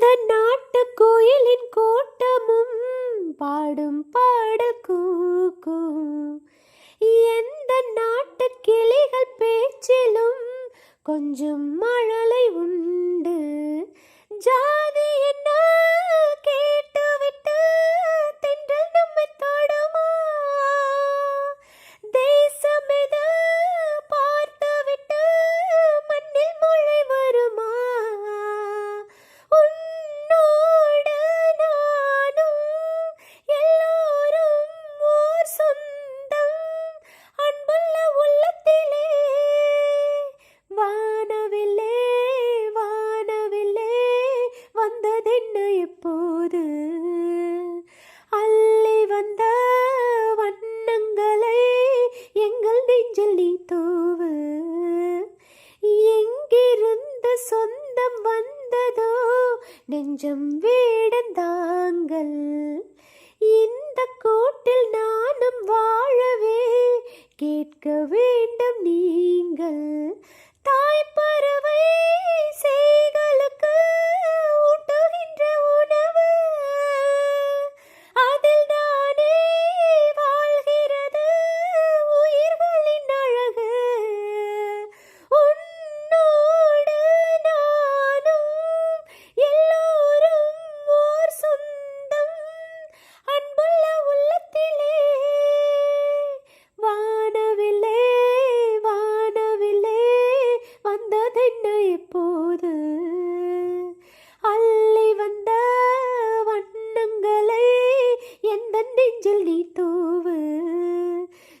இந்த நாட்டு கோயிலின் கோட்டமும் பாடும் பாடல் கூக்கு எந்த நாட்டு கிளிகள் பேச்சிலும் கொஞ்சம் மழலை உண்டு. ஜா வந்ததென்ன எப்போது அள்ளி வந்த வண்ணங்களை எங்கள் நெஞ்சில் நீ தோவு. எங்கிருந்து சொந்தம் வந்ததோ நெஞ்சம் வீடந்தாங்கள் இந்த கூட்டில் நானும் வாழவே கேட்கவே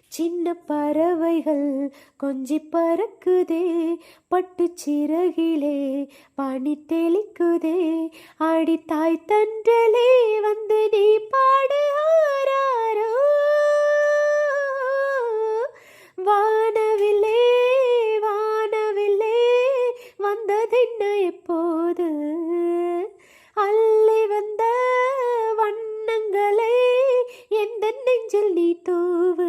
சின்ன பறவைகள் கொஞ்சி பறக்குதே பட்டு சிறகிலே பனி தெளிக்குதே. ஆடி தன்றலே வந்து நீ பாடு ஆராரோ. வானவில்லே வானவில்லே வந்ததென்ன எப்போது? அல்லி வந்த வண்ணங்களே எந்த நெஞ்சில் நீ தூவு?